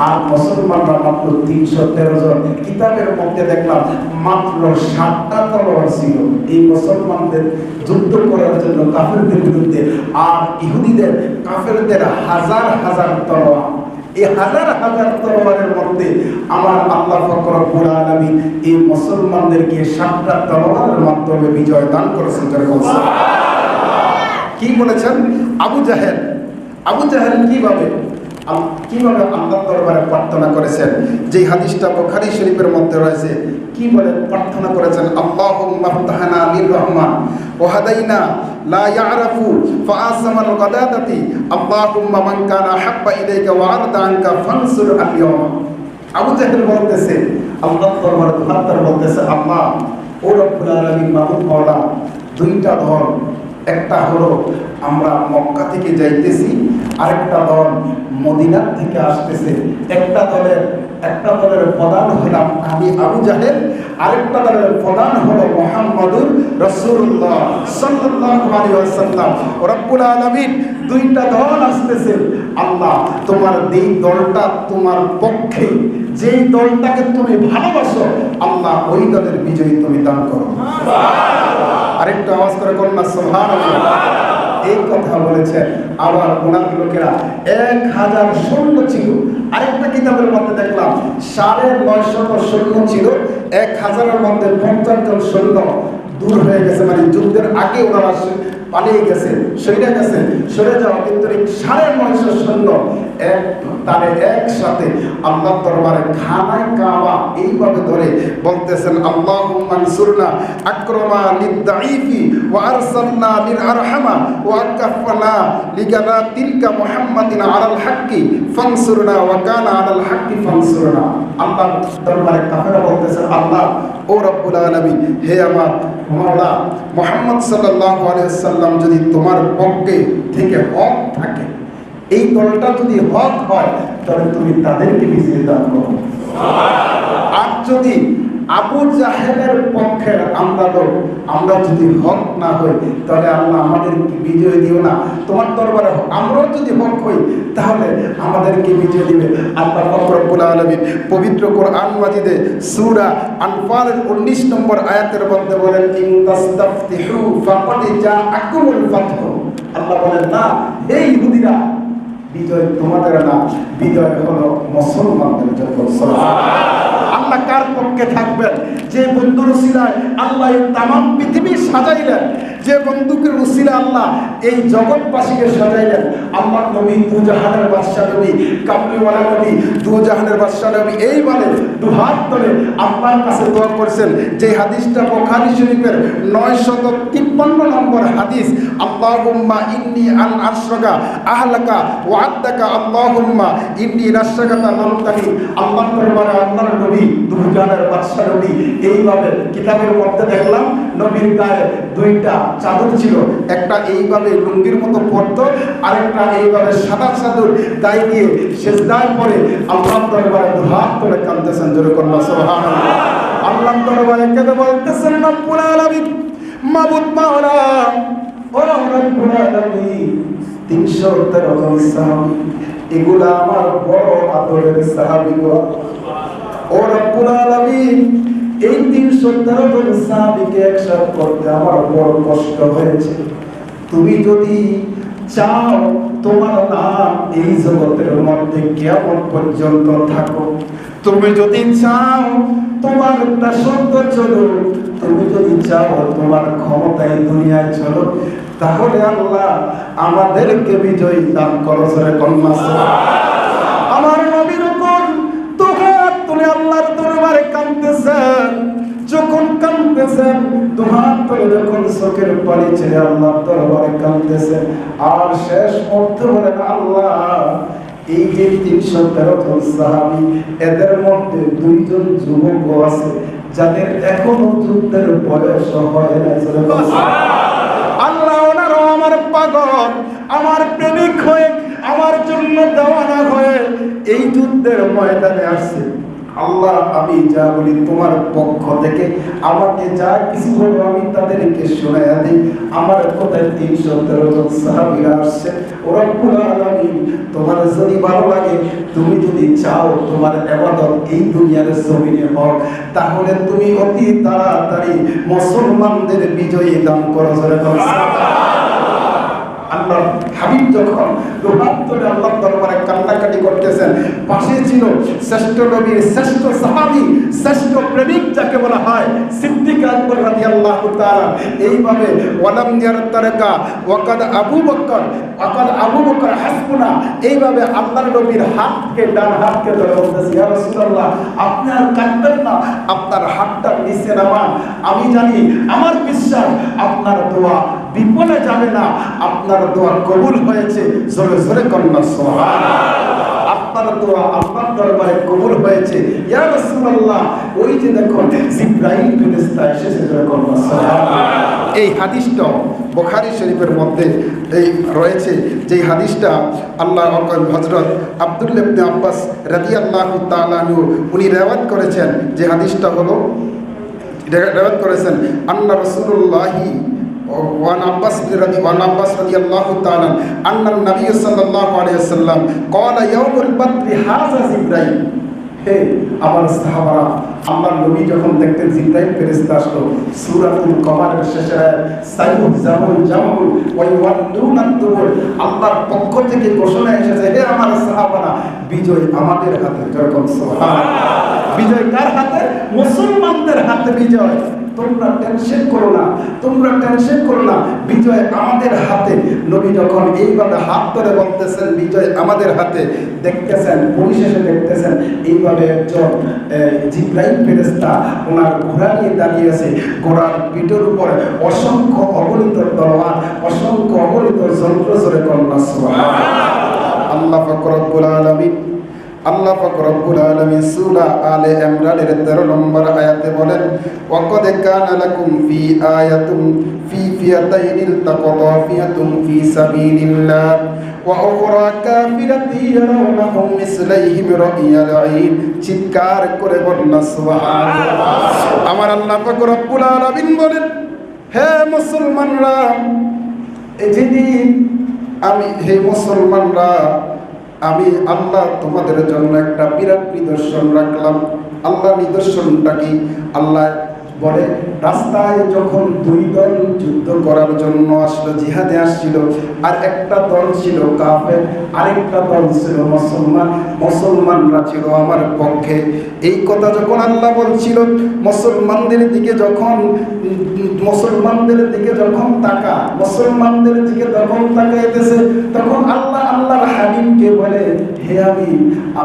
আর মুসলমানরা মাত্র তিনশো তেরো জন। কিতাবের মধ্যে দেখলাম মাত্র সাতটা তলোয়ার ছিল। এই মুসলমানদের যুদ্ধ করার জন্য কাফেরদের বিরুদ্ধে আর ইহুদিদের কাফেরদের হাজার হাজার তলোয়ার। এই হাজার হাজার তলোয়ারের মধ্যে আমার আল্লাহ ফকর রব্বুল আলামিন এই মুসলমানদেরকে সাতটা তলোয়ারের মাধ্যমে বিজয় দান করেছেন কি বলেছেন? আবু জাহেল। আবু জাহেল কীভাবে? আম- কীভাবে আল্লাহ দরবারে প্রার্থনা করেছেন? যে হাদিসটা বুখারী শরীফের মধ্যে রয়েছে, কি বলে প্রার্থনা করেছেন? আল্লাহুম্মা ফতাহনা লির রহমান ওয়া হাদাইনা লা ইয়ারাফু ফাআসামাল গাদাদাতি। আল্লাহুম্মা মান কানা হাব্বা ইলাইকা ওয়া আরদা আনকা ফানসুর আল আবু জাহেল বলতেছে আল্লাহ দরবারে দুহাত বলতেছে আল্লাহ ও রব্বুল আলামিন মাহমুদ মাওলা, দুইটা দল একটা হলো আমরা মক্কা থেকে যাইতেছি আরেকটা দল মদিনার থেকে আসতেছে। একটা দলের একটা দলের প্রধান হলাম আমি আবু জাহেদ আরেকটা দলের প্রধান হলো মোহাম্মদুর রসুল্লাহ সাল্লাল্লাহু আলাইহি ওয়াসাল্লাম। রব্বুল আলামিন দুইটা দল আসতেছে। আল্লাহ তোমার এই দলটা তোমার পক্ষে যেই দলটাকে তুমি ভালোবাসো আল্লাহ ওই দলের বিজয়ী তুমি দান করো। আরেকটু আওয়াজ করে কন্যা সোহান এই কথা বলেছেন আবার ওনার লোকেরা। এক হাজার সৈন্য ছিল। আরেকটা কিতাবের মধ্যে দেখলাম, সাড়ে নয়শত সৈন্য ছিল। এক হাজারের মধ্যে পঞ্চাশ জন সৈন্য দূর হয়ে গেছে। মানে যুদ্ধের আগে ওনারা পালিয়ে গেছে সরে গেছে, সরে যাওয়া কিন্তু সাড়ে নয়শো সৈন্য এক তারে একসাথে আল্লাহ দরবারে খানায় কাবা এইভাবে ধরে বলতেছেন আল্লাহ মানসুরনা আক্রমা ওয়া আরসালনা লিল আরহামা আকাফনা লিগানা তিলকা হাক্কি ফানসুরনা ওয়া কানা হাক্কি আল্লাহ দরবারে কাফেরা বলতেছেন, আল্লাহ, ও রব্বুল আলামিন, হে আমার মাওলা মোহাম্মদ সাল্লাম যদি তোমার পক্ষে থেকে হক থাকে, এই দলটা যদি হক হয়, তাহলে তুমি তাদেরকে বিজয় দান করো। আর যদি আবু জাহেলের পক্ষের আমরা লোক আমরা যদি হক না হই, তাহলে আল্লাহ আমাদেরকে বিজয় দিও না। তোমার দরবারে আমরাও যদি হক হই, তাহলে আমাদেরকে বিজয় দিবে। আল্লাহ ফকরবুল আলমিন পবিত্র কোরআন মাজিদে সূরা আনফালের 19 নম্বর আয়াতের মধ্যে বলেন আল্লাহ বলেন, না, হে ইহুদিরা, বিজয় তোমাদের না। বিজয় হলো মুসলমানদের জন্য। আল্লাহ কার পক্ষে থাকবেন? যে বন্ধুর সিলায় আল্লাহ তামাম পৃথিবী সাজাইলেন। যে বন্ধুকের উসিলা আল্লাহ এই জগৎবাসীকে সাজাইলেন আল্লাহ নবী দুজাহানের বাদশাহ নবী কামলিওয়ালা নবী, দুজাহানের বাদশাহ নবী, এই বলে দুহাত ধরে আল্লাহর কাছে দোয়া করছেন যে হাদিসটা বোখারি শরীফের নয় শত তিপ্পান্ন নম্বর হাদিস, আল্লাহুম্মা ইন্নি আন আশরাকা আহলাকা ওয়াদ্দাকা আল্লাহুম্মা ইন্নি রাশাকাতা লামতানি আল্লাহ দরবারে আল্লাহর নবী, দুজাহানের বাদশাহ নবী, এইভাবে কিতাবের মধ্যে দেখলাম নবীর গায়ে দুইটা চাদর ছিল। একটা এইভাবে লুঙ্গির মতো পড়তো আরেকটা এইভাবে সাদা চাদর গায়ে দিয়ে সেজদায় পরে আল্লাহ দরবারে দুহাত করে কাঁদতেছেন, জোরে করলা সুবহানাল্লাহ। আল্লাহ দরবারে কেঁদে বলতেছেন ও আমার বড় আদরের সাহাবী গো ও রব্বুল আলামিন এই তিনশো তেরো জন সাহাবীকে একসাথে করতে আমার বড় কষ্ট হয়েছে। তুমি যদি চাও তোমার নাম এই জগতের মধ্যে কেমন পর্যন্ত থাকো তুমি যদি চাও তোমার দাসত্ব চলো তুমি যদি চাও তোমার ক্ষমতায় দুনিয়ায় চলো তাহলে আল্লাহ আমাদেরকে বিজয়ী দান করো সরে কন্যা কাঁদতেছেন তোহাত তুলে যখন চোখের পানি ছেড়ে আল্লাহর দরবারে কাঁদতেছেন। আর শেষ মধ্যে বলেন আল্লাহ এই যে তিনশো তেরো জন সাহাবি এদের মধ্যে দুইজন যুবক আছে যাদের এখনও যুদ্ধের বয়স হয় আল্লাহ ওনারও আমার পাগল আমার প্রেমিক হয়ে আমার জন্য দেওয়ানা হয়ে এই যুদ্ধের ময়দানে আসছে। আল্লাহ আমি যা বলি তোমার পক্ষ থেকে। আমাকে যা কিছু বলো আমি তাদেরকে শোনাইয়া দিই। আমার কথায় তিনশো তেরো জন সাহাবিরা আসছে। ওরা তোমার যদি ভালো লাগে তুমি যদি চাও তোমার এবাদত এই দুনিয়ার জমিনে হোক তাহলে তুমি অতি তাড়াতাড়ি মুসলমানদের বিজয়ী দান করো আল্লাহ হাবিব যখন রূপান্তরে আল্লাহ করতেছেন। পাশে ছিল শ্রেষ্ঠ নবীর শ্রেষ্ঠ সাহাবী, শ্রেষ্ঠ প্রেমিক যাকে বলা হয় সিদ্দিক আকবর রাদিয়াল্লাহু তাআলা। এইভাবে ওয়ালাম ইয়ারতারকা ওয়াকাদ আবু বকর, ওয়াকাদ আবু বকর হাসবুনা। এইভাবে আল্লাহর নবীর হাতকে, ডান হাতকে ধরে বলতেছে, ইয়া রাসূলুল্লাহ, আপনি আর কাঁদবেন না। আপনার হাতটা নিচে নামান। আমি জানি, আমার বিশ্বাস, আপনার দোয়া বিপদে যাবে না। আপনার দোয়া কবুল হয়েছে, জোরে জোরে কন্যা সোহান আপনার দোয়া আপনার দরবারে কবুল হয়েছে। ইয়া রাসূলুল্লাহ, ওই যে দেখুন, জিব্রাইল ফেরেশতা এসেছে সোহান এই হাদিসটা বুখারী শরীফের মধ্যে এই রয়েছে যে হাদিসটা আল্লাহ হযরত আব্দুল্লাহ ইবনে আব্বাস রাদিয়াল্লাহু তাআলা আনহু, উনি রিওয়ায়াত করেছেন যে হাদিসটা হলো রেওয়াত করেছেন, আন্না রাসূলুল্লাহি وعن عباس رضي وعن عباس رضي الله تعالى أن النبي صلى الله عليه وسلم قال يوم البدر هذا جبرائيل হে আমার সাহাবারা আমার নবী যখন দেখতেন জিব্রাইল ফেরেশতা আসলো সূরাতুল কমারের শেষে সাইয়ু জামুল জামুল ওয়া ইউআল্লুনা দুবুর আল্লাহর পক্ষ থেকে ঘোষণা এসেছে হে আমার সাহাবারা বিজয় আমাদের হাতে যেরকম সুবহানাল্লাহ বিজয় কার হাতে? মুসলমানদের হাতে বিজয়। তোমরা টেনশন করো না, তোমরা টেনশন করো না। বিজয় আমাদের হাতে। নবী যখন এইভাবে হাত ধরে বলতেছেন, বিজয় আমাদের হাতে। দেখতেছেন পরিশেষে দেখতেছেন, এইভাবে একজন জিব্রাইল ফেরেস্তা ওনার ঘোড়া নিয়ে দাঁড়িয়ে আছে। ঘোড়ার পিঠের উপর অসংখ্য অগণিত তলোয়ার, অসংখ্য অগণিত যন্ত্র জোরে কন্যা আল্লাহ ফকরবুল আলমিন আল্লাহ পাক রব্বুল আলামিন সূরা আলে ইমরানের 13 নম্বর আয়াতে বলেন, ওয়াকাদ কানা লাকুম ফি আয়াতুম ফি ফিয়াতাইনিল তাকাতা ফিয়াতুম ফি সাবিলিল্লাহ উখরা কাফিরাতি ইয়ারাwnahum মিসলাইহিম রাইয়াল আইন। চিৎকার করে বলনা সুবহানাল্লাহ। আমার আল্লাহ পাক রব্বুল আলামিন বলেন, হে মুসলমানরা যেদিন আমি, হে মুসলমানরা আমি আল্লাহ তোমাদের জন্য একটা বিরাট নিদর্শন রাখলাম। আল্লাহ নিদর্শনটা কি? আল্লাহ বলে, রাস্তায় যখন দুই দল যুদ্ধ করার জন্য আসলো, জিহাদে আসছিল, আর একটা দল ছিল কাফের, আরেকটা দল ছিল মুসলমান, মুসলমানরা ছিল আমার পক্ষে। এই কথা যখন আল্লাহ বলছিল, মুসলমানদের দিকে যখন মুসলমানদের দিকে যখন তাকা, মুসলমানদের দিকে যখন তাকাইতেছে, তখন আল্লাহ আল্লাহর হাবিবকে বলে, হে আমি